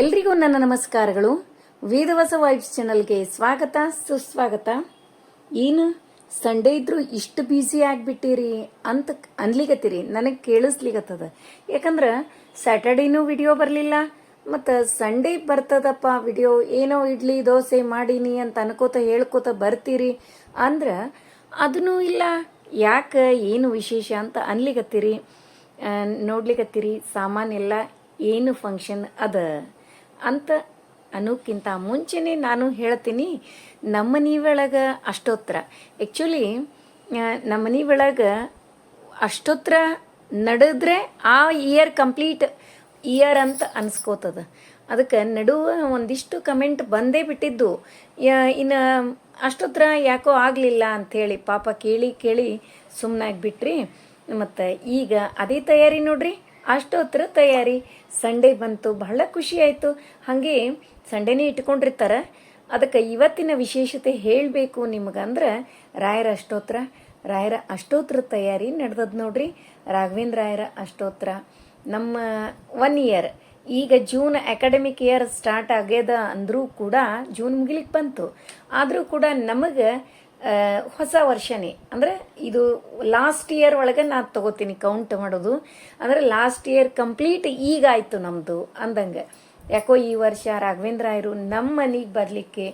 ಎಲ್ರಿಗೂ ನನ್ನ ನಮಸ್ಕಾರಗಳು. ವೇದವಸ ವೈಬ್ಸ್ ಚಾನಲ್ಗೆ ಸ್ವಾಗತ, ಸುಸ್ವಾಗತ. ಏನು, ಸಂಡೇ ಇದ್ರೂ ಇಷ್ಟು ಬ್ಯುಸಿ ಆಗಿಬಿಟ್ಟಿರಿ ಅಂತ ಅನ್ಲಿಗತ್ತೀರಿ ನನಗೆ ಕೇಳಿಸ್ಲಿಗತ್ತದ ಯಾಕಂದ್ರೆ ಸ್ಯಾಟರ್ಡೇನೂ ವಿಡಿಯೋ ಬರಲಿಲ್ಲ, ಮತ್ತು ಸಂಡೇ ಬರ್ತದಪ್ಪ ವಿಡಿಯೋ, ಏನೋ ಇಡ್ಲಿ, ದೋಸೆ ಮಾಡೀನಿ ಅಂತ ಅನ್ಕೋತ ಹೇಳ್ಕೋತ ಬರ್ತೀರಿ ಅಂದ್ರೆ ಅದನ್ನೂ ಇಲ್ಲ, ಯಾಕೆ, ಏನು ವಿಶೇಷ ಅಂತ ಅನ್ಲಿಗತ್ತೀರಿ ನೋಡ್ಲಿಕತ್ತೀರಿ ಸಾಮಾನೆಲ್ಲ ಏನು ಫಂಕ್ಷನ್ ಅದ? ಅಂತ ಅನ್ನೋಕ್ಕಿಂತ ಮುಂಚೆನೆ ನಾನು ಹೇಳ್ತೀನಿ, ನಮ್ಮ ಮನೆ ಒಳಗೆ ಅಷ್ಟೋತ್ರ ಆ್ಯಕ್ಚುಲಿ ನಮ್ಮ ಮನೆ ಒಳಗೆ ಅಷ್ಟೋತ್ರ ನಡೆದ್ರೆ ಆ ಇಯರ್ ಕಂಪ್ಲೀಟ್ ಇಯರ್ ಅಂತ ಅನ್ಸ್ಕೋತದ. ಅದಕ್ಕೆ ನಡುವ ಒಂದಿಷ್ಟು ಕಮೆಂಟ್ ಬಂದೇ ಬಿಟ್ಟಿದ್ದು. ಇನ್ನು ಅಷ್ಟೋತ್ರ ಯಾಕೋ ಆಗಲಿಲ್ಲ ಅಂಥೇಳಿ ಪಾಪ ಕೇಳಿ ಕೇಳಿ ಸುಮ್ಮನಾಗ್ಬಿಟ್ರಿ ಮತ್ತು ಈಗ ಅದೇ ತಯಾರಿ ನೋಡ್ರಿ, ಅಷ್ಟೋತ್ರ ತಯಾರಿ. ಸಂಡೇ ಬಂತು, ಬಹಳ ಖುಷಿ ಆಯಿತು. ಹಾಗೆ ಸಂಡೇನೇ ಇಟ್ಕೊಂಡಿರ್ತಾರೆ. ಅದಕ್ಕೆ ಇವತ್ತಿನ ವಿಶೇಷತೆ ಹೇಳಬೇಕು ನಿಮಗಂದ್ರೆ ರಾಯರ ಅಷ್ಟೋತ್ರ. ರಾಯರ ಅಷ್ಟೋತ್ರ ತಯಾರಿ ನಡೆದದ್ ನೋಡ್ರಿ. ರಾಘವೇಂದ್ರ ರಾಯರ ಅಷ್ಟೋತ್ರ. ನಮ್ಮ ಒನ್ ಇಯರ್ ಈಗ ಜೂನ್ ಅಕಾಡೆಮಿಕ್ ಇಯರ್ ಸ್ಟಾರ್ಟ್ ಆಗ್ಯದ ಅಂದರೂ ಕೂಡ ಜೂನ್ ಮುಗಿಲಿಕ್ಕೆ ಬಂತು. ಆದರೂ ಕೂಡ ನಮಗೆ ಹೊಸ ವರ್ಷನೇ. ಅಂದರೆ ಇದು ಲಾಸ್ಟ್ ಇಯರ್ ಒಳಗೆ ನಾನು ತಗೋತೀನಿ ಕೌಂಟ್ ಮಾಡೋದು. ಅಂದರೆ ಲಾಸ್ಟ್ ಇಯರ್ ಕಂಪ್ಲೀಟ್ ಈಗ ಆಯಿತು ನಮ್ಮದು ಅಂದಂಗೆ. ಯಾಕೋ ಈ ವರ್ಷ ರಾಘವೇಂದ್ರ ಆಯರು ನಮ್ಮ ಮನೆಗೆ ಬರಲಿಕ್ಕೆ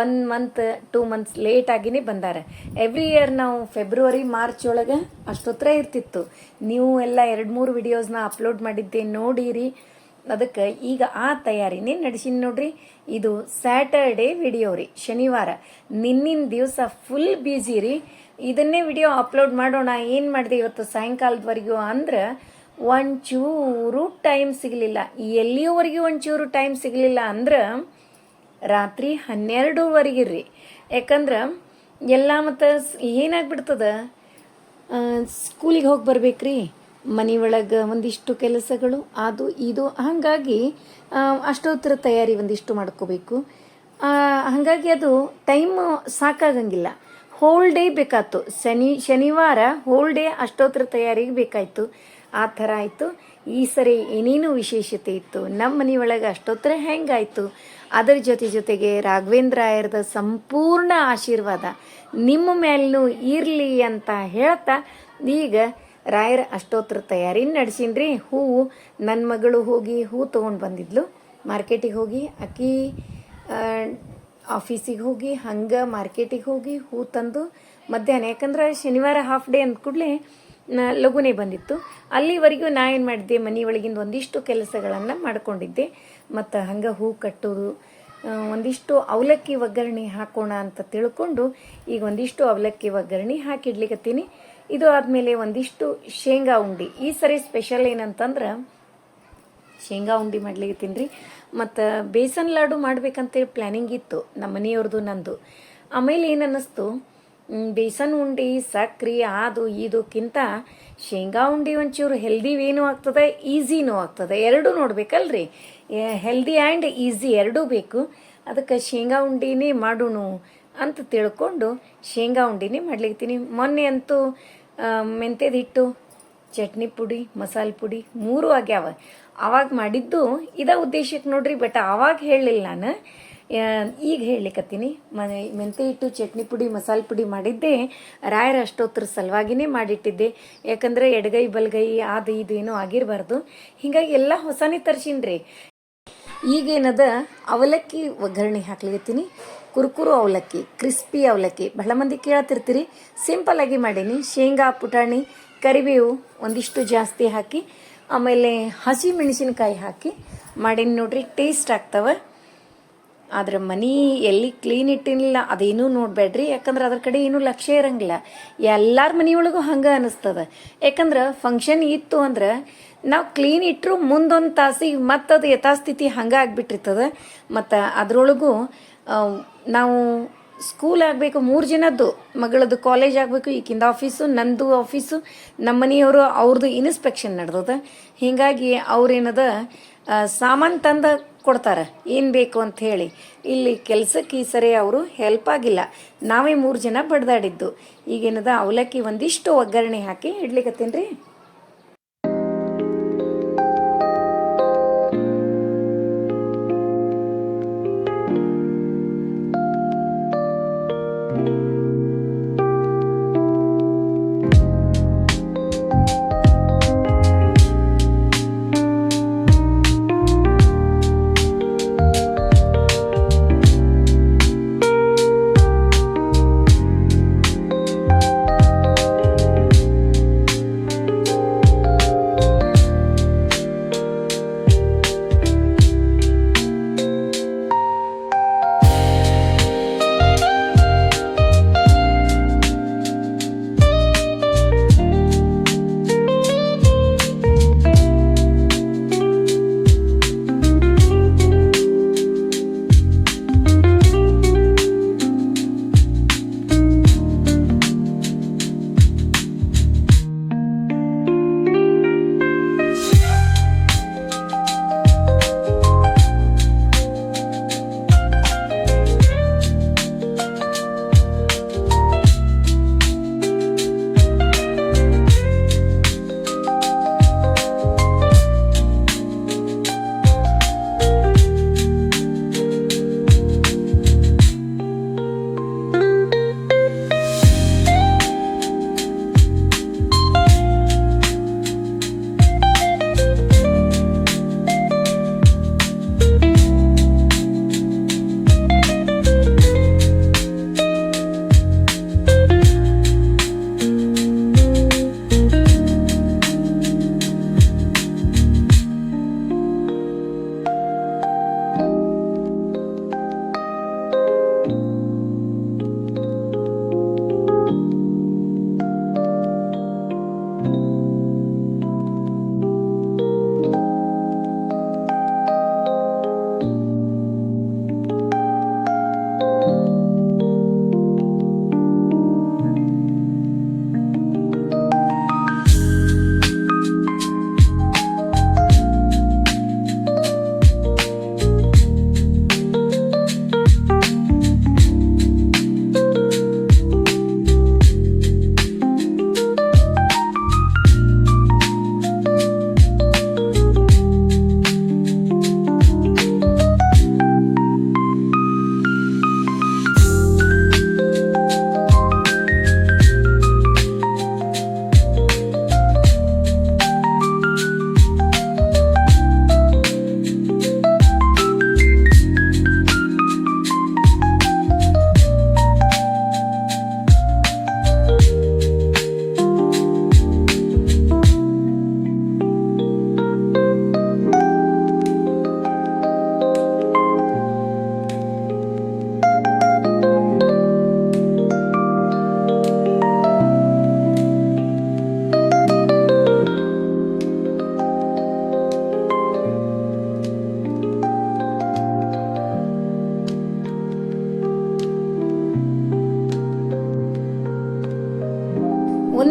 one month two months late ಆಗಿನೇ ಬಂದಾರೆ. ಎವ್ರಿ ಇಯರ್ ನಾವು ಫೆಬ್ರವರಿ ಮಾರ್ಚ್ ಒಳಗೆ ಅಷ್ಟೊತ್ತರ ಇರ್ತಿತ್ತು. ನೀವು ಎಲ್ಲ ಎರಡು ಮೂರು ವಿಡಿಯೋಸ್ನ ಅಪ್ಲೋಡ್ ಮಾಡಿದ್ದೆ ನೋಡಿರಿ. ಅದಕ್ಕೆ ಈಗ ಆ ತಯಾರಿನೇ ನಡೆಸಿನ ನೋಡ್ರಿ, ಇದು ಸ್ಯಾಟರ್ಡೇ ವಿಡಿಯೋ ರೀ, ಶನಿವಾರ. ನಿನ್ನಿನ ದಿವಸ ಫುಲ್ ಬ್ಯುಸಿ ರೀ. ಇದನ್ನೇ ವಿಡಿಯೋ ಅಪ್ಲೋಡ್ ಮಾಡೋಣ, ಏನು ಮಾಡಿದೆ ಇವತ್ತು ಸಾಯಂಕಾಲದವರೆಗೂ ಅಂದ್ರೆ, ಒಂಚೂರು ಟೈಮ್ ಸಿಗಲಿಲ್ಲ. ಎಲ್ಲಿಯವರೆಗೂ ಒಂಚೂರು ಟೈಮ್ ಸಿಗಲಿಲ್ಲ ಅಂದ್ರೆ, ರಾತ್ರಿ ಹನ್ನೆರಡುವರೆಗೆ ರೀ. ಯಾಕಂದ್ರೆ, ಎಲ್ಲ ಮತ್ತು ಏನಾಗ್ಬಿಡ್ತದ? ಸ್ಕೂಲಿಗೆ ಹೋಗಿ ಬರ್ಬೇಕ್ರಿ. ಮನೆ ಒಳಗೆ ಒಂದಿಷ್ಟು ಕೆಲಸಗಳು, ಅದು, ಇದು, ಹಾಗಾಗಿ ಅಷ್ಟೋತ್ತರ ತಯಾರಿ ಒಂದಿಷ್ಟು ಮಾಡ್ಕೋಬೇಕು. ಹಾಗಾಗಿ ಅದು ಟೈಮ್ ಸಾಕಾಗಂಗಿಲ್ಲ. ಹೋಲ್ ಡೇ ಬೇಕಾಯ್ತು ಶನಿ, ಶನಿವಾರ ಹೋಲ್ ಡೇ ಅಷ್ಟೋತ್ತರ ತಯಾರಿಗೆ ಬೇಕಾಯಿತು. ಆ ಥರ ಆಯಿತು. ಈ ಸರಿ ಏನೇನು ವಿಶೇಷತೆ ಇತ್ತು. ನಮ್ಮ ಮನೆಯೊಳಗೆ ಅಷ್ಟೋತ್ತರ ಹೆಂಗಾಯಿತು? ಅದರ ಜೊತೆ ಜೊತೆಗೆ ರಾಘವೇಂದ್ರ ಸಂಪೂರ್ಣ ಆಶೀರ್ವಾದ. ನಿಮ್ಮ ಮೇಲೂ ಇರಲಿ ಅಂತ ಹೇಳ್ತಾ, ಈಗ ರಾಯರ ಅಷ್ಟೋತ್ತರ ತಯಾರಿ ನಡೆಸಿನ್ರಿ. ಹೂವು ನನ್ನ ಮಗಳು ಹೋಗಿ ಹೂ ತೊಗೊಂಡು ಬಂದಿದ್ಲು. ಮಾರ್ಕೆಟಿಗೆ ಹೋಗಿ ಅಕ್ಕಿ ಆಫೀಸಿಗೆ ಹೋಗಿ ಹಂಗೆ ಮಾರ್ಕೆಟಿಗೆ ಹೋಗಿ ಹೂ ತಂದು ಮಧ್ಯಾಹ್ನ. ಯಾಕಂದ್ರೆ ಶನಿವಾರ ಹಾಫ್ ಡೇ ಅಂದ ಕೂಡಲೇ ಲಘುನೇ ಬಂದಿತ್ತು. ಅಲ್ಲಿವರೆಗೂ ನಾ ಏನು ಮಾಡಿದ್ದೆ, ಮನೆ ಒಳಗಿಂದ ಒಂದಿಷ್ಟು ಕೆಲಸಗಳನ್ನು ಮಾಡ್ಕೊಂಡಿದ್ದೆ. ಮತ್ತು ಹಂಗೆ ಹೂ ಕಟ್ಟೋದು ಒಂದಿಷ್ಟು ಅವಲಕ್ಕಿ ಒಗ್ಗರಣೆ ಹಾಕೋಣ ಅಂತ ತಿಳ್ಕೊಂಡು ಈಗ ಒಂದಿಷ್ಟು ಅವಲಕ್ಕಿ ಒಗ್ಗರಣೆ ಹಾಕಿಡ್ಲಿಕತ್ತೀನಿ. ಇದು ಆದ್ಮೇಲೆ ಒಂದಿಷ್ಟು ಶೇಂಗಾ ಉಂಡಿ. ಈ ಸರಿ ಸ್ಪೆಷಲ್ ಏನಂತಂದ್ರೆ ಶೇಂಗಾ ಉಂಡಿ ಮಾಡ್ಲಿಕ್ಕೆ ತಿನ್ರಿ ಮತ್ತು ಬೇಸನ್ ಲಾಡು ಮಾಡ್ಬೇಕಂತೇಳಿ ಪ್ಲ್ಯಾನಿಂಗ್ ಇತ್ತು ನಮ್ಮ ಮನೆಯವ್ರದ್ದು ನಂದು. ಆಮೇಲೆ ಏನು ಅನ್ನಿಸ್ತು? ಬೇಸನ್ ಉಂಡಿ, ಸಕ್ರೆ ಅದು ಇದಕ್ಕಿಂತ ಶೇಂಗಾ ಉಂಡಿ ಒಂಚೂರು ಹೆಲ್ದಿವೇನೂ ಆಗ್ತದೆ ಈಸಿನೂ ಆಗ್ತದೆ. ಎರಡೂ ನೋಡ್ಬೇಕಲ್ರಿ. ಹೆಲ್ದಿ ಆ್ಯಂಡ್ ಈಸಿ ಎರಡೂ ಬೇಕು. ಅದಕ್ಕೆ ಶೇಂಗಾ ಉಂಡಿನೇ ಮಾಡೋಣ ಅಂತ ತಿಳ್ಕೊಂಡು ಶೇಂಗಾ ಉಂಡಿನೇ ಮಾಡ್ಲಿಕ್ತೀನಿ ಮೊನ್ನೆ ಅಂತೂ ಮೆಂತ್ಯದ ಹಿಟ್ಟು, ಚಟ್ನಿ ಪುಡಿ, ಮಸಾಲೆ ಪುಡಿ ಮೂರು ಆಗ್ಯಾವ. ಆವಾಗ ಮಾಡಿದ್ದು ಇದ ಉದ್ದೇಶಕ್ಕೆ ನೋಡ್ರಿ, ಬಟ್ ಆವಾಗ ಹೇಳಲಿಲ್ಲ ನಾನು. ಈಗ ಹೇಳಿಕತ್ತೀನಿ ಮನೆ ಮೆಂತೆ ಹಿಟ್ಟು, ಚಟ್ನಿ ಪುಡಿ, ಮಸಾಲೆ ಪುಡಿ ಮಾಡಿದ್ದೆ ರಾಯರ ಅಷ್ಟೋತ್ತರ ಸಲುವಾಗಿನೇ ಮಾಡಿಟ್ಟಿದ್ದೆ. ಯಾಕಂದ್ರೆ ಎಡಗೈ, ಬಲಗೈ ಅದು ಇದು, ಏನೋ ಆಗಿರಬಾರ್ದು. ಹಿಂಗಾಗಿ ಎಲ್ಲ ಹೊಸನೇ ತರ್ಸಿನ್ರಿ. ಈಗೇನದ ಅವಲಕ್ಕಿ ಒಗ್ಗರಣೆ ಹಾಕ್ಲಿಕತ್ತೀನಿ. ಕುರುಕುರು ಅವಲಕ್ಕಿ, ಕ್ರಿಸ್ಪಿ ಅವಲಕ್ಕಿ. ಬಹಳ ಮಂದಿ ಕೇಳತಿರ್ತೀರಿ. ಸಿಂಪಲ್ ಆಗಿ ಮಾಡೀನಿ. ಶೇಂಗಾ, ಪುಟಾಣಿ, ಕರಿಬೇವು ಒಂದಿಷ್ಟು ಜಾಸ್ತಿ ಹಾಕಿ, ಆಮೇಲೆ ಹಸಿ ಮೆಣಸಿನಕಾಯಿ ಹಾಕಿ ಮಾಡೀನಿ ನೋಡ್ರಿ. ಟೇಸ್ಟ್ ಆಗ್ತವೆ. ಆದ್ರೆ ಮನಿ ಎಲ್ಲಿ ಕ್ಲೀನ್ ಇಟ್ಟಿನಿಲ್ಲ ಅದೇನೂ ನೋಡಬೇಡ್ರಿ. ಯಾಕಂದ್ರೆ ಅದ್ರ ಕಡೆ ಏನೂ ಲಕ್ಷ್ಯ ಇರಂಗಿಲ್ಲ. ಎಲ್ಲಾರ ಮನೆಯೊಳಗೂ ಹಂಗೆ ಅನಿಸ್ತದ. ಯಾಕಂದ್ರೆ ಫಂಕ್ಷನ್ ಇತ್ತು ಅಂದ್ರೆ ನಾವು ಕ್ಲೀನ್ ಇಟ್ಟರು ಮುಂದೊಂದು ತಾಸಿಗೆ ಮತ್ತದು ಯಥಾಸ್ಥಿತಿ ಹಂಗೆ ಆಗಿಬಿಟ್ಟಿರ್ತದೆ. ಮತ್ತು ಅದರೊಳಗೂ ನಾವು ಸ್ಕೂಲ್ ಆಗಬೇಕು, ಮೂರು ಜನದ್ದು, ಮಗಳದ್ದು ಕಾಲೇಜ್ ಆಗಬೇಕು, ಈಕಿಂದ ಆಫೀಸು ನಂದು ಆಫೀಸು ನಮ್ಮ ಮನೆಯವರು ಅವ್ರದ್ದು ಇನ್ಸ್ಪೆಕ್ಷನ್ ನಡೆದದ. ಹೀಗಾಗಿ ಅವ್ರೇನದ ಸಾಮಾನು ತಂದು ಕೊಡ್ತಾರೆ. ಏನು ಬೇಕು ಅಂತ ಹೇಳಿ. ಇಲ್ಲಿ ಕೆಲಸಕ್ಕೆ ಈ ಸರಿ ಅವರು ಹೆಲ್ಪ್ ಆಗಿಲ್ಲ. ನಾವೇ ಮೂರು ಜನ ಬಡ್ದಾಡಿದ್ದು. ಈಗೇನದ ಅವಲಕ್ಕಿ ಒಂದಿಷ್ಟು ಒಗ್ಗರಣೆ ಹಾಕಿ ಇಡ್ಲಿಕತ್ತೀನಿ ರೀ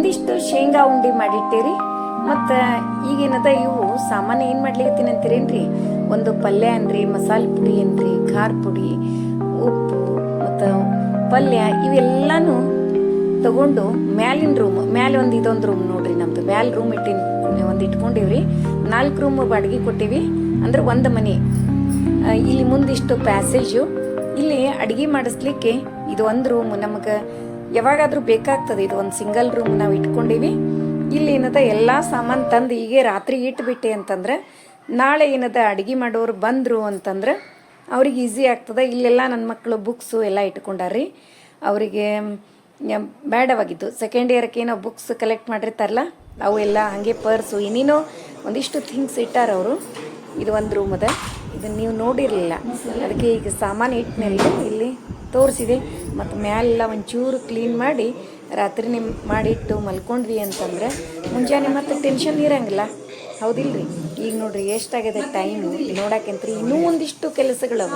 ಒಂದಿಷ್ಟು ಶೇಂಗಾ ಉಂಡೆ ಮಾಡಿಟ್ಟೇರಿ. ಮತ್ತು ಈಗೇನದ ಇವು ಸಾಮಾನ್ಯ ಏನು ಮಾಡ್ಲಿಕತ್ತೀನಿ ಅಂತೀರೇನ್ರಿ? ಒಂದು ಪಲ್ಯ ಅನ್ರಿ, ಮಸಾಲೆ ಪುಡಿ ಅನ್ರಿ, ಖಾರ ಪುಡಿ, ಉಪ್ಪು, ಮತ್ತು ಪಲ್ಯ ಇವೆಲ್ಲಾನು ತಗೊಂಡು ಮ್ಯಾಲಿನ ರೂಮ್ ಮ್ಯಾಲೆ ಒಂದು ಇದೊಂದು ರೂಮ್ ನೋಡ್ರಿ ನಮ್ದು. ಮ್ಯಾಲ ರೂಮ್ ಇಟ್ಟಿನ, ಒಂದು ಇಟ್ಕೊಂಡಿವ್ರಿ. ನಾಲ್ಕು ರೂಮ್ ಬಾಡಿಗೆ ಕೊಟ್ಟಿವಿ. ಅಂದ್ರೆ ಒಂದು ಮನೆ. ಇಲ್ಲಿ ಮುಂದಿಷ್ಟು ಪ್ಯಾಸೇಜು ಇಲ್ಲಿ ಅಡಿಗೆ ಮಾಡಿಸ್ಲಿಕ್ಕೆ ಇದು ಒಂದು ರೂಮ್ ನಮಗೆ ಯಾವಾಗಾದ್ರೂ ಬೇಕಾಗ್ತದೆ. ಇದು ಒಂದು ಸಿಂಗಲ್ ರೂಮ್ ನಾವು ಇಟ್ಕೊಂಡಿವಿ. ಇಲ್ಲಿ ಏನದ ಎಲ್ಲ ಸಾಮಾನು ತಂದು ಹೀಗೆ ರಾತ್ರಿ ಇಟ್ಬಿಟ್ಟೆ ಅಂತಂದ್ರೆ, ನಾಳೆ ಏನದ ಅಡಿಗೆ ಮಾಡೋರು ಬಂದರು ಅಂತಂದ್ರೆ, ಅವ್ರಿಗೆ ಈಸಿ ಆಗ್ತದೆ. ಇಲ್ಲೆಲ್ಲ ನನ್ನ ಮಕ್ಕಳು ಬುಕ್ಸು ಎಲ್ಲ ಇಟ್ಕೊಂಡಾರ್ರಿ. ಅವರಿಗೆ ಬೇಡವಾಗಿದ್ದು ಸೆಕೆಂಡ್ ಇಯರ್ಕ್ಕೆ ಏನೋ ಬುಕ್ಸ್ ಕಲೆಕ್ಟ್ ಮಾಡಿರ್ತಾರಲ್ಲ, ಅವು ಎಲ್ಲ ಹಾಗೆ ಪರ್ಸು ಇನ್ನೇನೋ ಒಂದಿಷ್ಟು ಥಿಂಗ್ಸ್ ಇಟ್ಟಾರ ಅವರು. ಇದು ಒಂದು ರೂಮ್ ಅದ. ಇದನ್ನು ನೀವು ನೋಡಿರಲಿಲ್ಲ. ಅದಕ್ಕೆ ಈಗ ಸಾಮಾನು ಇಟ್ಟಿನಲ್ಲಿ ಇಲ್ಲಿ ತೋರಿಸಿದೆ. ಮತ್ತು ಮ್ಯಾಲೆಲ್ಲ ಒಂಚೂರು ಕ್ಲೀನ್ ಮಾಡಿ ರಾತ್ರಿ ನಿಮ್ಮ ಮಾಡಿಟ್ಟು ಮಲ್ಕೊಂಡ್ವಿ ಅಂತಂದ್ರೆ ಮುಂಜಾನೆ ಮತ್ತೆ ಟೆನ್ಷನ್ ಇರಂಗಿಲ್ಲ. ಹೌದಿಲ್ರಿ? ಈಗ ನೋಡ್ರಿ ಎಷ್ಟಾಗಿದೆ ಟೈಮು ನೋಡೋಕೆಂತ್ರಿ ಇನ್ನೂ ಒಂದಿಷ್ಟು ಕೆಲಸಗಳವ.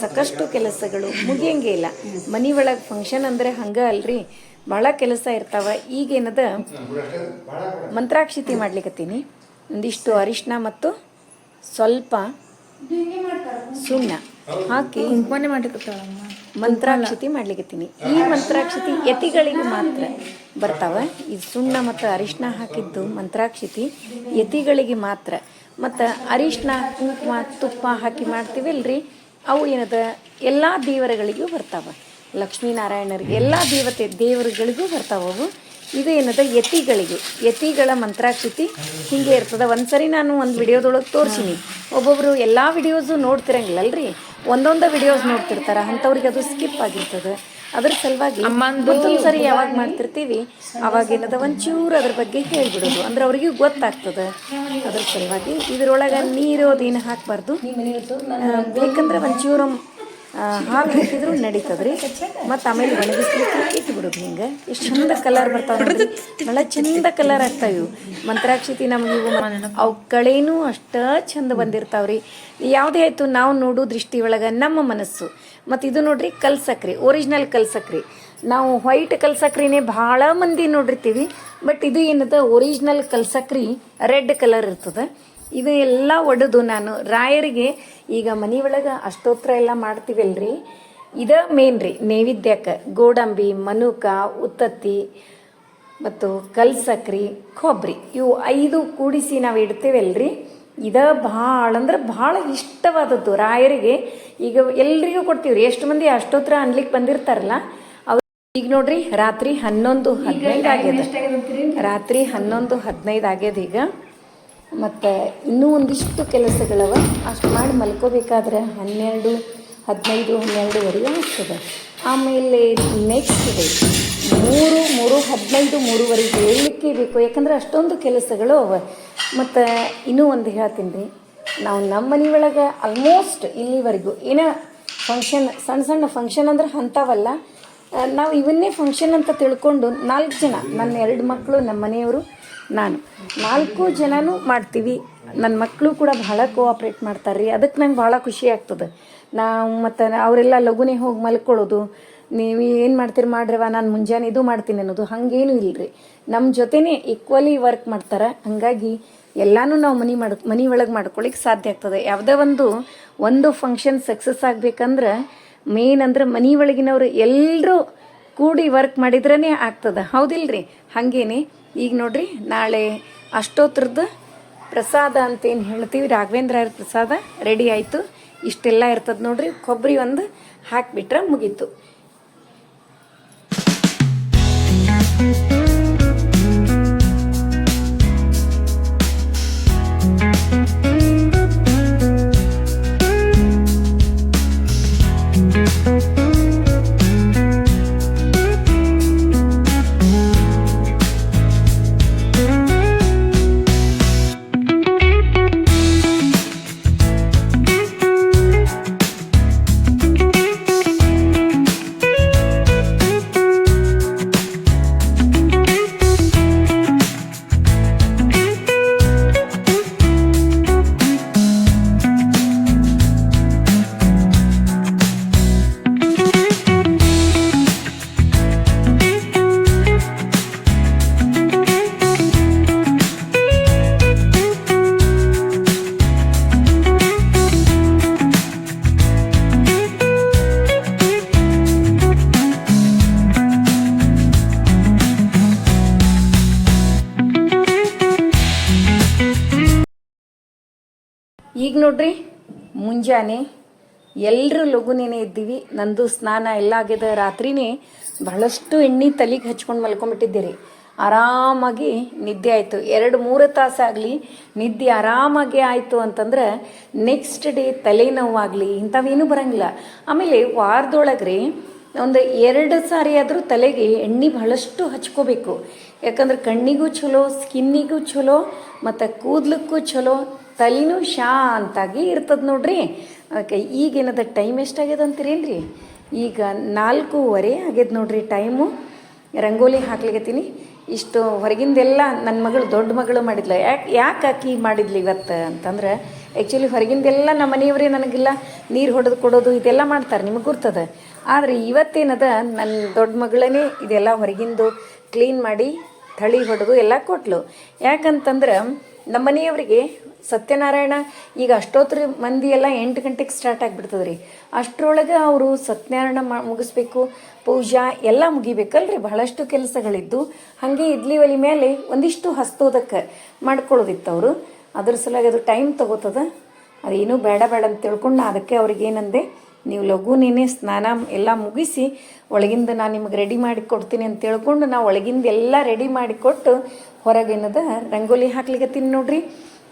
ಸಾಕಷ್ಟು ಕೆಲಸಗಳು ಮುಗಿಯಂಗೆ ಇಲ್ಲ. ಮನೆ ಒಳಗೆ ಫಂಕ್ಷನ್ ಅಂದರೆ ಹಂಗೆ ಅಲ್ರಿ? ಭಾಳ ಕೆಲಸ ಇರ್ತಾವ. ಈಗೇನದ? ಮಂತ್ರಾಕ್ಷಿತಿ ಮಾಡ್ಲಿಕ್ಕತ್ತೀನಿ ಒಂದಿಷ್ಟು ಅರಿಶಿನ ಮತ್ತು ಸ್ವಲ್ಪ ಸುಣ್ಣ ಹಾಕಿ ಕುಂಕುಮನೆ ಮಾಡಿರ್ತಾಳಮ್ಮ ಮಂತ್ರಾಕ್ಷಿತಿ ಮಾಡ್ಲಿಕತ್ತೀನಿ ಈ ಮಂತ್ರಾಕ್ಷತಿ ಯತಿಗಳಿಗೆ ಮಾತ್ರ ಬರ್ತಾವ. ಇದು ಸುಣ್ಣ ಮತ್ತು ಅರಿಶಿನ ಹಾಕಿದ್ದು ಮಂತ್ರಾಕ್ಷತಿ ಯತಿಗಳಿಗೆ ಮಾತ್ರ. ಮತ್ತು ಅರಿಶಿನ ಕುಂಕುಮ ತುಪ್ಪ ಹಾಕಿ ಮಾಡ್ತೀವಲ್ರಿ? ಅವು ಏನದ? ಎಲ್ಲ ದೇವರುಗಳಿಗೂ ಬರ್ತಾವ. ಲಕ್ಷ್ಮೀನಾರಾಯಣರಿಗೆ ಎಲ್ಲ ದೇವತೆ ದೇವರುಗಳಿಗೂ ಬರ್ತಾವ ಅವು. ಇದು ಏನದ? ಯತಿಗಳಿಗೆ. ಯತಿಗಳ ಮಂತ್ರಾಕ್ಷಿತಿ ಹಿಂಗೆ ಇರ್ತದೆ. ಒಂದ್ಸರಿ ನಾನು ಒಂದು ವಿಡಿಯೋದೊಳಗೆ ತೋರಿಸಿನಿ. ಒಬ್ಬೊಬ್ಬರು ಎಲ್ಲ ವಿಡಿಯೋಸು ನೋಡ್ತಿರಂಗಿಲ್ಲಲ್ರಿ? ಒಂದೊಂದು ವಿಡಿಯೋಸ್ ನೋಡ್ತಿರ್ತಾರ. ಅಂಥವ್ರಿಗೆ ಅದು ಸ್ಕಿಪ್ ಆಗಿರ್ತದೆ. ಅದ್ರ ಸಲುವಾಗಿ ಮತ್ತೊಂದು ಸರಿ ಯಾವಾಗ ಮಾಡ್ತಿರ್ತೀವಿ ಅವಾಗ ಏನದ? ಒಂಚೂರು ಅದ್ರ ಬಗ್ಗೆ ಹೇಳ್ಬಿಡೋದು. ಅಂದ್ರೆ ಅವ್ರಿಗೆ ಗೊತ್ತಾಗ್ತದೆ. ಅದ್ರ ಸಲುವಾಗಿ ಇದ್ರೊಳಗೆ ನೀರು ಅದೇನು ಹಾಕಬಾರ್ದು. ಬೇಕಂದ್ರೆ ಒಂಚೂರು ಹಾಲು ಹಾಕಿದ್ರು ನಡೀತದ್ರಿ. ಮತ್ತು ಆಮೇಲೆ ಒಣಗಿಸ್ಲಿಕ್ಕೆ ಇಟ್ಬಿಡೋದು ಹಿಂಗೆ. ಎಷ್ಟು ಚಂದ ಕಲರ್ ಬರ್ತಾವೆ ಭಾಳ ಚಂದ ಕಲರ್ ಆಗ್ತಾವ ಇವು. ಮಂತ್ರಾಕ್ಷಿತಿ ನಮ್ಗೆ ಇವು ಅವು ಕಳೆನೂ ಅಷ್ಟ ಚಂದ ಬಂದಿರ್ತಾವ್ರಿ. ಯಾವುದೇ ಆಯಿತು ನಾವು ನೋಡೋ ದೃಷ್ಟಿ ಒಳಗೆ ನಮ್ಮ ಮನಸ್ಸು. ಮತ್ತು ಇದು ನೋಡ್ರಿ ಕಲ್ಸಕ್ರಿ ಒರಿಜಿನಲ್ ಕಲ್ಸಕ್ರಿ. ನಾವು ವೈಟ್ ಕಲ್ಸಕ್ರಿನೇ ಭಾಳ ಮಂದಿ ನೋಡಿರ್ತೀವಿ. ಬಟ್ ಇದು ಏನದ ಒರಿಜಿನಲ್ ಕಲ್ಸಕ್ರಿ ರೆಡ್ ಕಲರ್ ಇರ್ತದೆ. ಇದು ಎಲ್ಲ ಒಡೆದು ನಾನು ರಾಯರಿಗೆ ಈಗ ಮನಿ ಒಳಗೆ ಅಷ್ಟೋತ್ರ ಎಲ್ಲ ಮಾಡ್ತೀವಲ್ರಿ? ಇದ ಮೇನ್ ರೀ ನೈವೇದ್ಯಕ್ಕೆ. ಗೋಡಂಬಿ ಮನುಕ ಉತ್ತತ್ತಿ ಮತ್ತು ಕಲ್ ಸಕ್ರಿ ಕೊಬ್ಬರಿ ಇವು ಐದು ಕೂಡಿಸಿ ನಾವು ಇಡ್ತೇವಲ್ರಿ? ಇದ ಭಾಳ ಅಂದ್ರೆ ಭಾಳ ಇಷ್ಟವಾದದ್ದು. ರಾಯರಿಗೆ ಈಗ ಎಲ್ರಿಗೂ ಕೊಡ್ತೀವ್ರಿ. ಎಷ್ಟು ಮಂದಿ ಅಷ್ಟೋತ್ರ ಅನ್ಲಿಕ್ಕೆ ಬಂದಿರ್ತಾರಲ್ಲ ಅವ್ರು ಈಗ ನೋಡ್ರಿ ರಾತ್ರಿ ಹನ್ನೊಂದು ಹದಿನೈದು ಆಗ್ಯದ. ರಾತ್ರಿ ಹನ್ನೊಂದು ಹದಿನೈದು ಆಗ್ಯದ ಈಗ. ಮತ್ತು ಇನ್ನೂ ಒಂದಿಷ್ಟು ಕೆಲಸಗಳವ. ಅಷ್ಟು ಮಾಡಿ ಮಲ್ಕೋಬೇಕಾದ್ರೆ ಹನ್ನೆರಡು, ಹದಿನೈದು, ಹನ್ನೆರಡುವರೆಗೆ ಆಗ್ತದೆ. ಆಮೇಲೆ ನೆಕ್ಸ್ಟ್ ಡೇ ಮೂರು ಮೂರು, ಹದಿನೈದು, ಮೂರುವರೆಗೆ ಹೇಳಲಿಕ್ಕೆ ಬೇಕು. ಯಾಕಂದ್ರೆ ಅಷ್ಟೊಂದು ಕೆಲಸಗಳು ಅವ. ಮತ್ತು ಇನ್ನೂ ಒಂದು ಹೇಳ್ತೀನಿ. ರೀ ನಾವು ನಮ್ಮ ಮನೆ ಒಳಗೆ ಆಲ್ಮೋಸ್ಟ್ ಇಲ್ಲಿವರೆಗೂ, ಏನೋ ಫಂಕ್ಷನ್ ಸಣ್ಣ ಸಣ್ಣ ಫಂಕ್ಷನ್ ಅಂದ್ರೆ ಅಂಥವಲ್ಲ. ನಾವು ಇವನ್ನೇ ಫಂಕ್ಷನ್ ಅಂತ ತಿಳ್ಕೊಂಡು ನಾಲ್ಕು ಜನ, ನನ್ನ ಎರಡು ಮಕ್ಕಳು, ನಮ್ಮ ಮನೆಯವರು ನಾನು. ನಾಲ್ಕು ಜನನೂ ಮಾಡ್ತೀವಿ. ನನ್ನ ಮಕ್ಕಳು ಕೂಡ ಭಾಳ ಕೋಆಪ್ರೇಟ್ ಮಾಡ್ತಾರೆ ರೀ ಅದಕ್ಕೆ ನಂಗೆ ಭಾಳ ಖುಷಿ ಆಗ್ತದೆ. ನಾವು ಮತ್ತು ಅವರೆಲ್ಲ ಲಘುನೇ ಹೋಗಿ ಮಲ್ಕೊಳ್ಳೋದು. ನೀವು ಏನು ಮಾಡ್ತೀರಿ ಮಾಡ್ರವ ನಾನು ಮುಂಜಾನೆ ಇದು ಮಾಡ್ತೀನಿ ಅನ್ನೋದು ಹಾಗೇನು ಇಲ್ಲ ರೀ ನಮ್ಮ ಜೊತೆನೇ ಈಕ್ವಲಿ ವರ್ಕ್ ಮಾಡ್ತಾರೆ. ಹಾಗಾಗಿ ಎಲ್ಲಾನು ನಾವು ಮನಿ ಮಾಡ, ಮನಿ ಒಳಗೆ ಮಾಡ್ಕೊಳ್ಳಿಕ್ಕೆ ಸಾಧ್ಯ ಆಗ್ತದೆ. ಯಾವುದೇ ಒಂದು ಒಂದು ಫಂಕ್ಷನ್ ಸಕ್ಸಸ್ ಆಗ್ಬೇಕಂದ್ರೆ ಮೇನ್ ಅಂದ್ರೆ ಮನಿ ಒಳಗಿನವ್ರು ಎಲ್ಲರೂ ಕೂಡಿ ವರ್ಕ್ ಮಾಡಿದ್ರೇ ಆಗ್ತದೆ. ಹೌದಿಲ್ರಿ? ಹಾಗೇನೆ. ಈಗ ನೋಡ್ರಿ, ನಾಳೆ ಅಷ್ಟೋತ್ರದ್ದು ಪ್ರಸಾದ ಅಂತ ಏನು ಹೇಳ್ತೀವಿ, ರಾಘವೇಂದ್ರ ಅವ್ರ ಪ್ರಸಾದ ರೆಡಿ ಆಯಿತು. ಇಷ್ಟೆಲ್ಲ ಇರ್ತದೆ ನೋಡ್ರಿ ಕೊಬ್ಬರಿ ಒಂದು ಹಾಕಿಬಿಟ್ರೆ ಮುಗೀತು. ಈಗ ನೋಡ್ರಿ, ಮುಂಜಾನೆ ಎಲ್ಲರೂ ಲಘುನೇನೆ ಇದ್ದೀವಿ. ನಂದು ಸ್ನಾನ ಎಲ್ಲ ಆಗಿದೆ ರಾತ್ರಿನೇ ಬಹಳಷ್ಟು ಎಣ್ಣೆ ತಲೆಗೆ ಹಚ್ಕೊಂಡು ಮಲ್ಕೊಂಡ್ಬಿಟ್ಟಿದ್ದೀರಿ ಆರಾಮಾಗಿ ನಿದ್ದೆ ಆಯಿತು. ಎರಡು, ಮೂರು ತಾಸಾಗಲಿ ನಿದ್ದೆ ಆರಾಮಾಗಿ ಆಯಿತು ಅಂತಂದ್ರೆ ನೆಕ್ಸ್ಟ್ ಡೇ ತಲೆನೋವಾಗಲಿ ಇಂಥವೇನೂ ಬರಂಗಿಲ್ಲ. ಆಮೇಲೆ ವಾರದೊಳಗೆ ರೀ ಒಂದು ಎರಡು ಸಾರಿ ಆದರೂ ತಲೆಗೆ ಎಣ್ಣೆ ಬಹಳಷ್ಟು ಹಚ್ಕೋಬೇಕು. ಯಾಕಂದ್ರೆ ಕಣ್ಣಿಗೂ ಚಲೋ ಸ್ಕಿನ್ನಿಗೂ ಚಲೋ ಮತ್ತು ಕೂದಲಕ್ಕೂ ಚಲೋ ತಲೆನೂ ಶಾಂತಾಗಿ ಇರ್ತದೆ ನೋಡ್ರಿ. ಅದಕ್ಕೆ ಈಗೇನದ ಟೈಮ್ ಎಷ್ಟಾಗ್ಯದ ಅಂತೀರೇನ್ರಿ? ಈಗ ನಾಲ್ಕೂವರೆ ಆಗ್ಯದ ನೋಡ್ರಿ ಟೈಮು ರಂಗೋಲಿ ಹಾಕ್ಲಿಕತ್ತೀನಿ. ಇಷ್ಟು ಹೊರಗಿಂದೆಲ್ಲ ನನ್ನ ಮಗಳು ದೊಡ್ಡ ಮಗಳು ಮಾಡಿದ್ಲ. ಯಾಕೆ ಯಾಕೆ ಆಕಿ ಮಾಡಿದ್ಲು ಇವತ್ತು ಅಂತಂದ್ರೆ ಆ್ಯಕ್ಚುಲಿ ಹೊರಗಿಂದೆಲ್ಲ ನಮ್ಮ ಮನೆಯವರೇ ನನಗೆಲ್ಲ. ನೀರು ಹೊಡೆದು ಕೊಡೋದು ಇದೆಲ್ಲ ಮಾಡ್ತಾರೆ, ನಿಮಗೆ ಗುರ್ತದ. ಆದರೆ ಇವತ್ತೇನದ ನನ್ನ ದೊಡ್ಡ ಮಗಳೇ ಇದೆಲ್ಲ ಹೊರಗಿಂದು ಕ್ಲೀನ್ ಮಾಡಿ, ಥಳಿ ಹೊಡೆದು ಎಲ್ಲ ಕೊಟ್ಲು. ಯಾಕಂತಂದ್ರೆ, ನಮ್ಮ ಮನೆಯವರಿಗೆ ಸತ್ಯನಾರಾಯಣ, ಈಗ ಅಷ್ಟೋತ್ರ ಮಂದಿ ಎಲ್ಲ ಎಂಟು ಗಂಟೆಗೆ ಸ್ಟಾರ್ಟ್ ಆಗಿಬಿಡ್ತದ್ರಿ. ಅಷ್ಟರೊಳಗೆ ಅವರು ಸತ್ಯನಾರಾಯಣ ಮಾ ಮುಗಿಸ್ಬೇಕು, ಪೂಜಾ ಎಲ್ಲ ಮುಗಿಬೇಕಲ್ರಿ? ಬಹಳಷ್ಟು ಕೆಲಸಗಳಿದ್ದು. ಹಾಗೆ ಇಡ್ಲಿ ಒಲಿ ಮೇಲೆ ಒಂದಿಷ್ಟು ಹಸ್ತೋದಕ್ಕೆ ಮಾಡ್ಕೊಳ್ಳೋದಿತ್ತು ಅವರು. ಅದ್ರ ಸಲುವಾಗಿ ಅದು ಟೈಮ್ ತಗೋತದ. ಅದೇನು ಬೇಡ ಬೇಡ ಅಂತ ತಿಳ್ಕೊಂಡು ಅದಕ್ಕೆ ಅವ್ರಿಗೆ ಏನಂದೆ, ನೀವು ಲಘುನೇನೆ ಸ್ನಾನ ಎಲ್ಲ ಮುಗಿಸಿ, ಒಳಗಿಂದ ನಾನು ನಿಮಗೆ ರೆಡಿ ಮಾಡಿ ಕೊಡ್ತೀನಿ ಅಂತ ತಿಳ್ಕೊಂಡು ನಾವು ಒಳಗಿಂದ ಎಲ್ಲ ರೆಡಿ ಮಾಡಿಕೊಟ್ಟು ಹೊರಗಿನದ ರಂಗೋಲಿ ರಂಗೋಲಿ ಹಾಕ್ಲಿಕತ್ತೀನಿ ನೋಡ್ರಿ.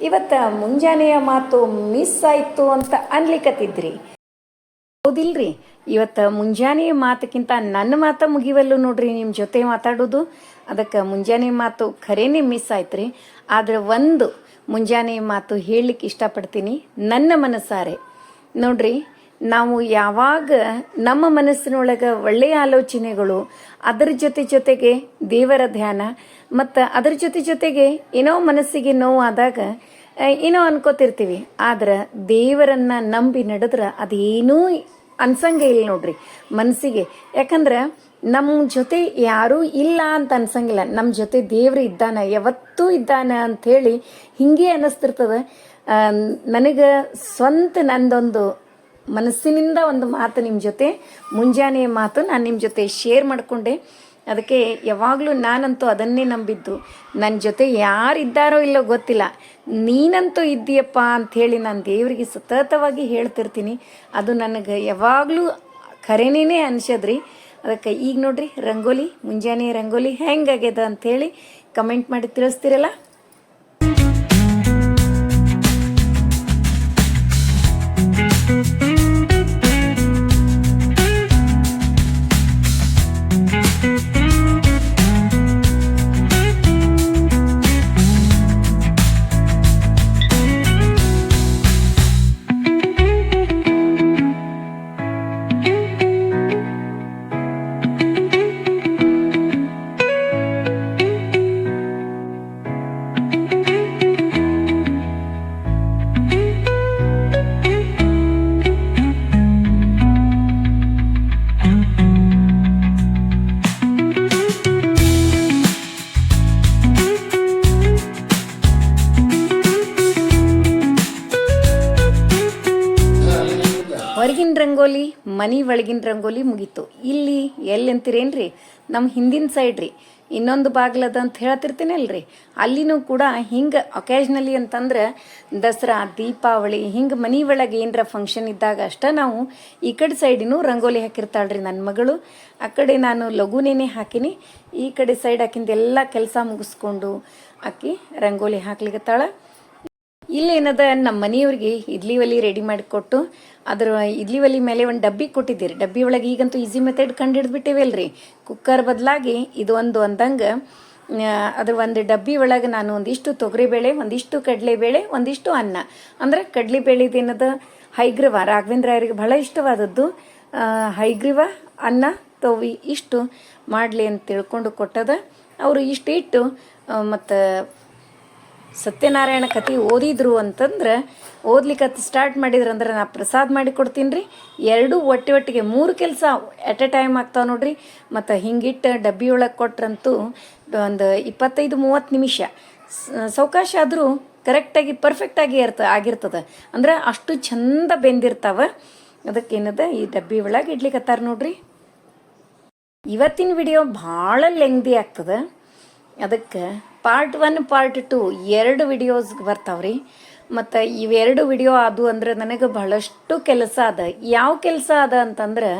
ಇವತ್ತು ಮುಂಜಾನೆಯ ಮಾತು ಮಿಸ್ ಆಯಿತು ಅಂತ ಅನ್ಲಿಕ್ಕತ್ತಿದ್ರಿ ಹೌದಿಲ್ರಿ? ಇವತ್ತು ಮುಂಜಾನೆ ಮಾತಕ್ಕಿಂತ ನನ್ನ ಮಾತು ಮುಗಿವಲ್ಲು ನೋಡ್ರಿ ನಿಮ್ಮ ಜೊತೆ ಮಾತಾಡೋದು. ಅದಕ್ಕೆ ಮುಂಜಾನೆ ಮಾತು ಖರೇನೆ ಮಿಸ್ ಆಯ್ತು ರೀ ಆದರೆ ಒಂದು ಮುಂಜಾನೆ ಮಾತು ಹೇಳಲಿಕ್ಕೆ ಇಷ್ಟಪಡ್ತೀನಿ ನನ್ನ ಮನಸ್ಸಾರೆ. ನೋಡ್ರಿ, ನಾವು ಯಾವಾಗ ನಮ್ಮ ಮನಸ್ಸಿನೊಳಗೆ ಒಳ್ಳೆಯ ಆಲೋಚನೆಗಳು, ಅದರ ಜೊತೆ ಜೊತೆಗೆ ದೇವರ ಧ್ಯಾನ ಮತ್ತು ಅದ್ರ ಜೊತೆ ಜೊತೆಗೆ ಏನೋ ಮನಸ್ಸಿಗೆ ನೋವಾದಾಗ ಏನೋ ಅನ್ಕೋತಿರ್ತೀವಿ. ಆದ್ರೆ ದೇವರನ್ನ ನಂಬಿ ನಡೆದ್ರೆ ಅದೇನೂ ಅನ್ಸಂಗೆ ಇಲ್ಲ ನೋಡ್ರಿ ಮನಸ್ಸಿಗೆ. ಯಾಕಂದ್ರೆ ನಮ್ಮ ಜೊತೆ ಯಾರೂ ಇಲ್ಲ ಅಂತ ಅನ್ಸಂಗಿಲ್ಲ. ನಮ್ಮ ಜೊತೆ ದೇವ್ರು ಇದ್ದಾನೆ, ಯಾವತ್ತೂ ಇದ್ದಾನ ಅಂಥೇಳಿ ಹಿಂಗೆ ಅನ್ನಿಸ್ತಿರ್ತದೆ ನನಗೆ ಸ್ವಂತ ನಂದೊಂದು ಮನಸ್ಸಿನಿಂದ ಒಂದು ಮಾತು ನಿಮ್ಮ ಜೊತೆ, ಮುಂಜಾನೆಯ ಮಾತು ನಾನು ನಿಮ್ಮ ಜೊತೆ ಶೇರ್ ಮಾಡಿಕೊಂಡೆ. ಅದಕ್ಕೆ ಯಾವಾಗಲೂ ನಾನಂತೂ ಅದನ್ನೇ ನಂಬಿದ್ದು. ನನ್ನ ಜೊತೆ ಯಾರಿದ್ದಾರೋ ಇಲ್ಲೋ ಗೊತ್ತಿಲ್ಲ. ನೀನಂತೂ ಇದ್ದೀಯಪ್ಪ ಅಂಥೇಳಿ ನಾನು ದೇವರಿಗೆ ಸತತವಾಗಿ ಹೇಳ್ತಿರ್ತೀನಿ. ಅದು ನನಗೆ ಯಾವಾಗಲೂ ಖರೇನೇ ಅನ್ಸದ್ರಿ. ಅದಕ್ಕೆ ಈಗ ನೋಡ್ರಿ ರಂಗೋಲಿ, ಮುಂಜಾನೆ ರಂಗೋಲಿ ಹೆಂಗಾಗ್ಯದ ಅಂಥೇಳಿ ಕಮೆಂಟ್ ಮಾಡಿ ತಿಳಿಸ್ತಿರಲ್ಲ? ಒಳಗಿನ ರಂಗೋಲಿ ಮುಗೀತು. ಇಲ್ಲಿ ಎಲ್ಲಿ ಅಂತೀರೇನ್ರಿ ನಮ್ಮ ಹಿಂದಿನ ಸೈಡ್ ರೀ. ಇನ್ನೊಂದು ಬಾಗ್ಲದ ಅಂತ ಹೇಳ್ತಿರ್ತೀನಲ್ರಿ ಅಲ್ಲಿನೂ ಕೂಡ ಹಿಂಗೆ ಒಕೇಜ್ನಲಿ ಅಂತಂದ್ರೆ ದಸರಾ, ದೀಪಾವಳಿ, ಹಿಂಗೆ ಮನೆ ಒಳಗೆ ಏನರ ಫಂಕ್ಷನ್ ಇದ್ದಾಗ ಅಷ್ಟೇ ನಾವು ಈ ಕಡೆ ಸೈಡಿನೂ ರಂಗೋಲಿ ಹಾಕಿರ್ತಾಳ್ರಿ ನನ್ನ ಮಗಳು. ಆ ಕಡೆ ನಾನು ಲಘುನೇನೆ ಹಾಕಿನಿ. ಈ ಕಡೆ ಸೈಡ್ ಹಾಕಿಂದ ಎಲ್ಲ ಕೆಲಸ ಮುಗಿಸ್ಕೊಂಡು ಆಕಿ ರಂಗೋಲಿ ಹಾಕ್ಲಿಕತ್ತಾಳ. ಇಲ್ಲೇನದ ನಮ್ಮ ಮನೆಯವ್ರಿಗೆ ಇಡ್ಲಿ ಒಲಿ ರೆಡಿ ಮಾಡಿಕೊಟ್ಟು ಅದ್ರ ಇಡ್ಲಿ ಒಲಿ ಮೇಲೆ ಒಂದು ಡಬ್ಬಿ ಕೊಟ್ಟಿದ್ದೀರಿ. ಡಬ್ಬಿ ಒಳಗೆ ಈಗಂತೂ ಈಸಿ ಮೆಥಡ್ ಕಂಡು ಕುಕ್ಕರ್ ಬದಲಾಗಿ ಇದು ಒಂದು ಅಂದಂಗೆ ಅದ್ರ ಒಂದು ಡಬ್ಬಿ ಒಳಗೆ ನಾನು ಒಂದಿಷ್ಟು ತೊಗರಿಬೇಳೆ, ಒಂದಿಷ್ಟು ಕಡಲೆಬೇಳೆ, ಒಂದಿಷ್ಟು ಅನ್ನ. ಅಂದರೆ ಕಡಲೆಬೇಳೆದೇನದ ಹೈಗ್ರೀವ. ರಾಘವೇಂದ್ರ ಅವರಿಗೆ ಬಹಳ ಇಷ್ಟವಾದದ್ದು. ಹೈಗ್ರೀವ, ಅನ್ನ, ತೊವಿ ಇಷ್ಟು ಮಾಡಲಿ ಅಂತ ತಿಳ್ಕೊಂಡು ಕೊಟ್ಟದ. ಅವರು ಇಷ್ಟು ಇಟ್ಟು ಮತ್ತು ಸತ್ಯನಾರಾಯಣ ಕತೆ ಓದಿದ್ರು ಅಂತಂದ್ರೆ ಓದ್ಲಿಕ್ಕೆ ಸ್ಟಾರ್ಟ್ ಮಾಡಿದ್ರು ಅಂದ್ರೆ ನಾ ಪ್ರಸಾದ ಮಾಡಿ ಕೊಡ್ತೀನಿ ರೀ ಎರಡೂ ಒಟ್ಟಿ ಒಟ್ಟಿಗೆ ಮೂರು ಕೆಲಸ ಎಟ್ ಎ ಟೈಮ್ ಆಗ್ತಾವೆ ನೋಡ್ರಿ. ಮತ್ತು ಹಿಂಗಿಟ್ಟು ಡಬ್ಬಿ ಒಳಗೆ ಕೊಟ್ರಂತೂ ಒಂದು ಇಪ್ಪತ್ತೈದು ಮೂವತ್ತು ನಿಮಿಷ. ಸಾವಕಾಶ ಆದರೂ ಕರೆಕ್ಟಾಗಿ ಪರ್ಫೆಕ್ಟಾಗಿ ಇರ್ತ, ಆಗಿರ್ತದೆ. ಅಂದ್ರೆ ಅಷ್ಟು ಚಂದ ಬೆಂದಿರ್ತಾವೆ. ಅದಕ್ಕೇನದ ಈ ಡಬ್ಬಿ ಒಳಗೆ ಇಡ್ಲಿಕ್ಕತ್ತಾರ ನೋಡ್ರಿ. ಇವತ್ತಿನ ವಿಡಿಯೋ ಭಾಳ ಲೆಂಗ್ದಿ ಆಗ್ತದೆ. ಅದಕ್ಕೆ ಪಾರ್ಟ್ ಒನ್ ಪಾರ್ಟ್ ಟು ಎರಡು ವಿಡಿಯೋಸ್ ಬರ್ತಾವ್ರಿ. ಮತ್ತು ಇವೆರಡು ವಿಡಿಯೋ ಅದು ಅಂದ್ರೆ ನನಗೆ ಬಹಳಷ್ಟು ಕೆಲಸ ಅದ. ಯಾವ ಕೆಲಸ ಅದ ಅಂತಂದ್ರೆ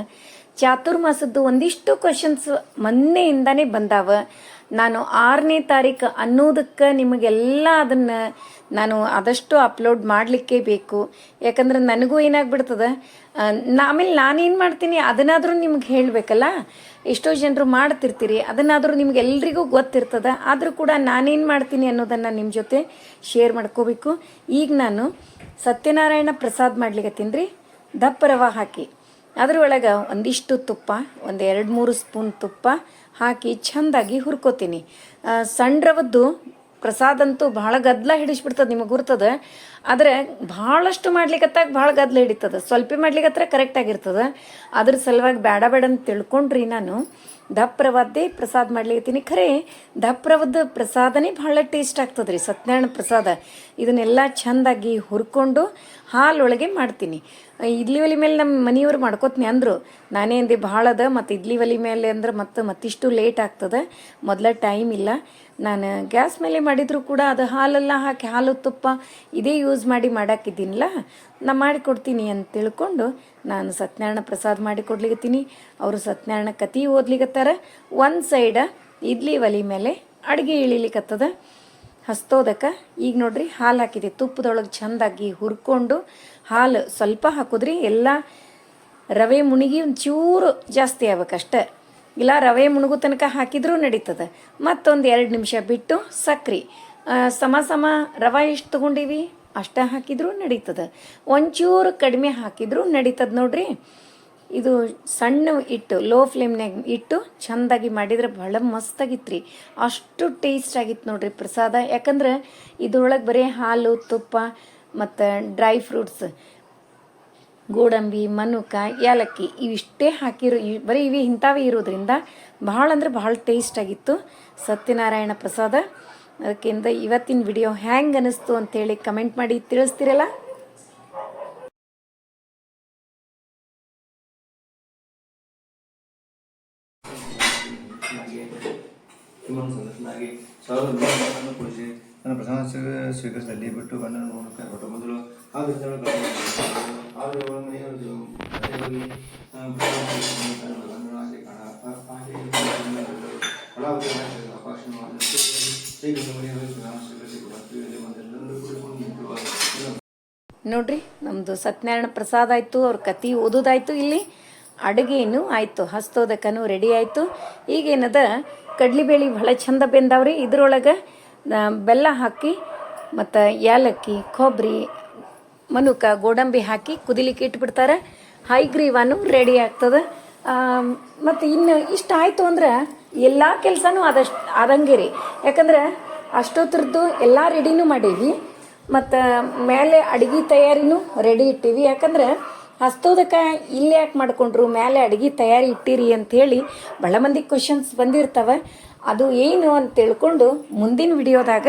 ಚಾತುರ್ಮಾಸದ್ದು ಒಂದಿಷ್ಟು ಕ್ವಶನ್ಸ್ ಮೊನ್ನೆಯಿಂದಾನೇ ಬಂದಾವ. ನಾನು ಆರನೇ ತಾರೀಕು ಅನ್ನೋದಕ್ಕೆ ನಿಮಗೆಲ್ಲ ಅದನ್ನು ನಾನು ಆದಷ್ಟು ಅಪ್ಲೋಡ್ ಮಾಡಲಿಕ್ಕೆ ಬೇಕು. ಯಾಕಂದ್ರೆ ನನಗೂ ಏನಾಗ್ಬಿಡ್ತದೆ? ಆಮೇಲೆ ನಾನೇನು ಮಾಡ್ತೀನಿ, ಅದನ್ನಾದರೂ ನಿಮ್ಗೆ ಹೇಳಬೇಕಲ್ಲ? ಎಷ್ಟೋ ಜನರು ಮಾಡ್ತಿರ್ತೀರಿ, ಅದನ್ನಾದರೂ ನಿಮ್ಗೆ ಎಲ್ರಿಗೂ ಗೊತ್ತಿರ್ತದ. ಆದರೂ ಕೂಡ ನಾನೇನು ಮಾಡ್ತೀನಿ ಅನ್ನೋದನ್ನು ನಿಮ್ಮ ಜೊತೆ ಶೇರ್ ಮಾಡ್ಕೋಬೇಕು. ಈಗ ನಾನು ಸತ್ಯನಾರಾಯಣ ಪ್ರಸಾದ್ ಮಾಡ್ಲಿಕ್ಕೆ ರೀ. ದಪ್ಪ ರವ ಹಾಕಿ. ಅದರೊಳಗೆ ಒಂದಿಷ್ಟು ತುಪ್ಪ ಒಂದು ಎರಡು ಮೂರು ಸ್ಪೂನ್ ತುಪ್ಪ ಹಾಕಿ ಚೆಂದಾಗಿ ಹುರ್ಕೋತೀನಿ. ಸಣ್ಣ ರವದ್ದು ಪ್ರಸಾದ ಅಂತೂ ಭಾಳ ಗದ್ದಲ ಹಿಡಿಸ್ಬಿಡ್ತದೆ ನಿಮಗೆ ಗುರ್ತದ. ಆದರೆ ಭಾಳಷ್ಟು ಮಾಡ್ಲಿಕ್ಕತ್ತಾಗ ಭಾಳ ಗದ್ದಲ ಹಿಡಿತದೆ. ಸ್ವಲ್ಪ ಮಾಡ್ಲಿಕ್ಕತ್ರ ಕರೆಕ್ಟಾಗಿರ್ತದೆ ಅದ್ರ ಸಲುವಾಗಿ ಬೇಡ ಬೇಡ ಅಂತ ತಿಳ್ಕೊಂಡ್ರಿ ನಾನು. ದಪ್ಪ ರವದ್ದೇ ಪ್ರಸಾದ ಮಾಡ್ಲಿಕತ್ತೀನಿ. ಖರೆ ದಪ್ಪ್ರವದ ಪ್ರಸಾದನೇ ಭಾಳ ಟೇಸ್ಟ್ ಆಗ್ತದೆ ರೀ ಸತ್ಯನಾರಾಯಣ ಪ್ರಸಾದ. ಇದನ್ನೆಲ್ಲ ಚಂದಾಗಿ ಹುರ್ಕೊಂಡು ಹಾಲೊಳಗೆ ಮಾಡ್ತೀನಿ. ಇಡ್ಲಿ ಒಲಿ ಮೇಲೆ ನಮ್ಮ ಮನೆಯವ್ರು ಮಾಡ್ಕೋತೀನಿ ಅಂದರು. ನಾನೇ ಅಂದೆ ಭಾಳ ಅದ ಮತ್ತು ಇಡ್ಲಿ ಒಲಿ ಮೇಲೆ ಅಂದ್ರೆ ಮತ್ತೆ ಮತ್ತಿಷ್ಟು ಲೇಟ್ ಆಗ್ತದೆ. ಮೊದಲ ಟೈಮ್ ಇಲ್ಲ. ನಾನು ಗ್ಯಾಸ್ ಮೇಲೆ ಮಾಡಿದರೂ ಕೂಡ ಅದು ಹಾಲೆಲ್ಲ ಹಾಕಿ ಹಾಲು ತುಪ್ಪ ಇದೇ ಯೂಸ್ ಮಾಡಿ ಮಾಡಾಕಿದ್ದೀನಲ್ಲ, ನಾ ಮಾಡಿಕೊಡ್ತೀನಿ ಅಂತ ತಿಳ್ಕೊಂಡು ನಾನು ಸತ್ಯನಾರಾಯಣ ಪ್ರಸಾದ ಮಾಡಿ ಕೊಡ್ಲಿಕತ್ತೀನಿ ಅವರು ಸತ್ಯನಾರಾಯಣ ಕತಿ ಓದ್ಲಿಕತ್ತಾರ. ಒಂದು ಸೈಡ ಇಡ್ಲಿ ಒಲಿ ಮೇಲೆ ಅಡುಗೆ ಇಳಿಲಿಕ್ಕತ್ತದ ಹಸ್ತೋದಕ್ಕೆ ಈಗ ನೋಡ್ರಿ ಹಾಲು ಹಾಕಿದೆ. ತುಪ್ಪದೊಳಗೆ ಚೆಂದಾಗಿ ಹುರ್ಕೊಂಡು ಹಾಲು ಸ್ವಲ್ಪ ಹಾಕಿದ್ರಿ, ಎಲ್ಲ ರವೆ ಮುಣಿಗಿ ಒಂಚೂರು ಜಾಸ್ತಿ ಆಗ್ಬೇಕಷ್ಟೆ. ಇಲ್ಲ, ರವೆ ಮುಳುಗು ತನಕ ಹಾಕಿದರೂ ನಡೀತದೆ. ಮತ್ತೊಂದು ಎರಡು ನಿಮಿಷ ಬಿಟ್ಟು ಸಕ್ರೆ. ಸಮ ಸಮ ರವೆ ಎಷ್ಟು ತೊಗೊಂಡೀವಿ? ಅಷ್ಟೇ ಹಾಕಿದರೂ ನಡೀತದೆ. ಒಂಚೂರು ಕಡಿಮೆ ಹಾಕಿದರೂ ನಡೀತದೆ ನೋಡ್ರಿ. ಇದು ಸಣ್ಣ ಇಟ್ಟು ಲೋ ಫ್ಲೇಮ್ನಾಗ ಇಟ್ಟು ಚೆಂದಾಗಿ ಮಾಡಿದ್ರೆ ಭಾಳ ಮಸ್ತಾಗಿತ್ತು ರೀ ಅಷ್ಟು ಟೇಸ್ಟ್ ಆಗಿತ್ತು ನೋಡ್ರಿ ಪ್ರಸಾದ. ಯಾಕಂದ್ರೆ ಇದ್ರೊಳಗೆ ಬರೀ ಹಾಲು, ತುಪ್ಪ ಮತ್ತು ಡ್ರೈ ಫ್ರೂಟ್ಸ್ ಗೋಡಂಬಿ, ಮನುಕ, ಏಲಕ್ಕಿ ಇವಿಷ್ಟೇ ಹಾಕಿರೋ ಇವು ಬರೀ ಇವೆ ಇಂಥವೇ ಇರೋದ್ರಿಂದ ಭಾಳ ಅಂದ್ರೆ ಭಾಳ ಟೇಸ್ಟ್ ಆಗಿತ್ತು. ಸತ್ಯನಾರಾಯಣ ಪ್ರಸಾದ. ಅದಕ್ಕಿಂತ ಇವತ್ತಿನ ವಿಡಿಯೋ ಹ್ಯಾಂಗ್ ಅನಿಸ್ತು ಅಂತೇಳಿ ಕಮೆಂಟ್ ಮಾಡಿ ತಿಳಿಸ್ತಿರಲ್ಲ? ಶಿವನ ಸಂದರ್ಶನಾಗಿ ಸಾವಿರದ ನೂರನ್ನು ಕುಡಿಸಿ ನನ್ನ ಪ್ರಸಾದ ಸ್ವೀ- ಸ್ವೀಕರಿಸಿದಲ್ಲಿ ಬಿಟ್ಟು ಗಂಡನ ಮೊದಲು ಆ ವಿಧಗಳ ನೋಡ್ರಿ ನಮ್ಮದು ಸತ್ಯನಾರಾಯಣ ಪ್ರಸಾದ ಆಯಿತು, ಅವ್ರ ಕತಿ ಓದೋದಾಯ್ತು ಇಲ್ಲಿ. ಅಡುಗೆನೂ ಆಯಿತು, ಹಸ್ತೋದಕನೂ ರೆಡಿ ಆಯಿತು. ಈಗೇನದ, ಕಡ್ಲಿಬೇಳೆ ಭಾಳ ಚಂದ ಬೆಂದವ್ರಿ. ಇದ್ರೊಳಗೆ ಬೆಲ್ಲ ಹಾಕಿ, ಮತ್ತು ಏಲಕ್ಕಿ ಕೊಬ್ಬರಿ ಮನುಕ ಗೋಡಂಬಿ ಹಾಕಿ ಕುದಿಲಿಕ್ಕೆ ಇಟ್ಬಿಡ್ತಾರೆ. ಹೈಗ್ರೀವಾನು ರೆಡಿ ಆಗ್ತದೆ. ಮತ್ತು ಇನ್ನು ಇಷ್ಟ ಆಯಿತು ಅಂದ್ರೆ ಎಲ್ಲ ಕೆಲಸನೂ ಆದಷ್ಟು ಆದಂಗೆ ರೀ ಯಾಕಂದ್ರೆ ಅಷ್ಟೊತ್ತರದ್ದು ಎಲ್ಲ ರೆಡಿನೂ ಮಾಡೀವಿ. ಮತ್ತು ಮೇಲೆ ಅಡುಗೆ ತಯಾರಿನೂ ರೆಡಿ ಇಟ್ಟಿವಿ. ಯಾಕಂದ್ರೆ ಹಸ್ತೋದಕ್ಕೆ ಇಲ್ಲಿ ಯಾಕೆ ಮಾಡ್ಕೊಂಡ್ರು? ಮೇಲೆ ಅಡುಗೆ ತಯಾರಿ ಇಟ್ಟಿರಿ ಅಂಥೇಳಿ ಭಾಳ ಮಂದಿ ಕ್ವಶನ್ಸ್ ಬಂದಿರ್ತವೆ. ಅದು ಏನು ಅಂತ ತಿಳ್ಕೊಂಡು ಮುಂದಿನ ವಿಡಿಯೋದಾಗ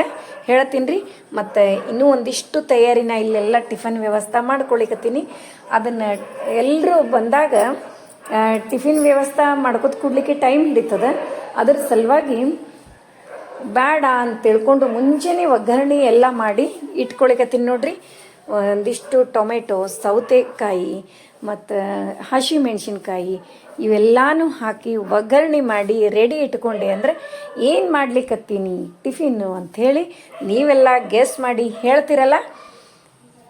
ಹೇಳ್ತೀನಿ ರೀ. ಮತ್ತು ಇನ್ನೂ ಒಂದಿಷ್ಟು ತಯಾರಿನ ಇಲ್ಲೆಲ್ಲ ಟಿಫನ್ ವ್ಯವಸ್ಥೆ ಮಾಡ್ಕೊಳಿಕತ್ತೀನಿ. ಅದನ್ನು ಎಲ್ಲರೂ ಬಂದಾಗ ಟಿಫಿನ್ ವ್ಯವಸ್ಥೆ ಮಾಡ್ಕೊತ ಕೂಡಲಿಕ್ಕೆ ಟೈಮ್ ಹಿಡಿತದ. ಅದ್ರ ಸಲುವಾಗಿ ಬೇಡ ಅಂತ ತಿಳ್ಕೊಂಡು ಮುಂಚೆನೇ ಒಗ್ಗರಣೆ ಎಲ್ಲ ಮಾಡಿ ಇಟ್ಕೊಳಿಕತ್ತೀನಿ ನೋಡ್ರಿ. ಒಂದಿಷ್ಟು ಟೊಮೆಟೊ, ಸೌತೆಕಾಯಿ, ಮತ್ತು ಹಸಿ ಮೆಣಸಿನ್ಕಾಯಿ ಇವೆಲ್ಲಾನು ಹಾಕಿ ಒಗ್ಗರಣೆ ಮಾಡಿ ರೆಡಿ ಇಟ್ಕೊಂಡೆ ಅಂದರೆ ಏನು ಮಾಡ್ಲಿಕ್ಕತ್ತೀನಿ ಟಿಫಿನ್ನು ಅಂಥೇಳಿ ನೀವೆಲ್ಲ ಗೆಸ್ ಮಾಡಿ ಹೇಳ್ತಿರಲ್ಲ?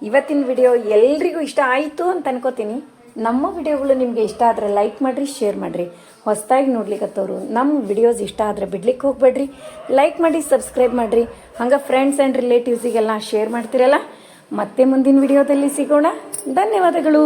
ಇವತ್ತಿನ ವಿಡಿಯೋ ಎಲ್ರಿಗೂ ಇಷ್ಟ ಆಯಿತು ಅಂತ ಅನ್ಕೋತೀನಿ. ನಮ್ಮ ವಿಡಿಯೋಗಳು ನಿಮಗೆ ಇಷ್ಟ ಆದರೆ ಲೈಕ್ ಮಾಡಿರಿ ಶೇರ್ ಮಾಡಿರಿ. ಹೊಸದಾಗಿ ನೋಡ್ಲಿಕ್ಕತ್ತವರು ನಮ್ಮ ವಿಡಿಯೋಸ್ ಇಷ್ಟ ಆದರೆ ಬಿಡ್ಲಿಕ್ಕೆ ಹೋಗ್ಬೇಡ್ರಿ. ಲೈಕ್ ಮಾಡಿ ಸಬ್ಸ್ಕ್ರೈಬ್ ಮಾಡಿರಿ. ಹಂಗೆ ಫ್ರೆಂಡ್ಸ್ ಆ್ಯಂಡ್ ರಿಲೇಟಿವ್ಸಿಗೆಲ್ಲ ಶೇರ್ ಮಾಡ್ತಿರಲ್ಲ? ಮತ್ತೆ ಮುಂದಿನ ವಿಡಿಯೋದಲ್ಲಿ ಸಿಗೋಣ. ಧನ್ಯವಾದಗಳು.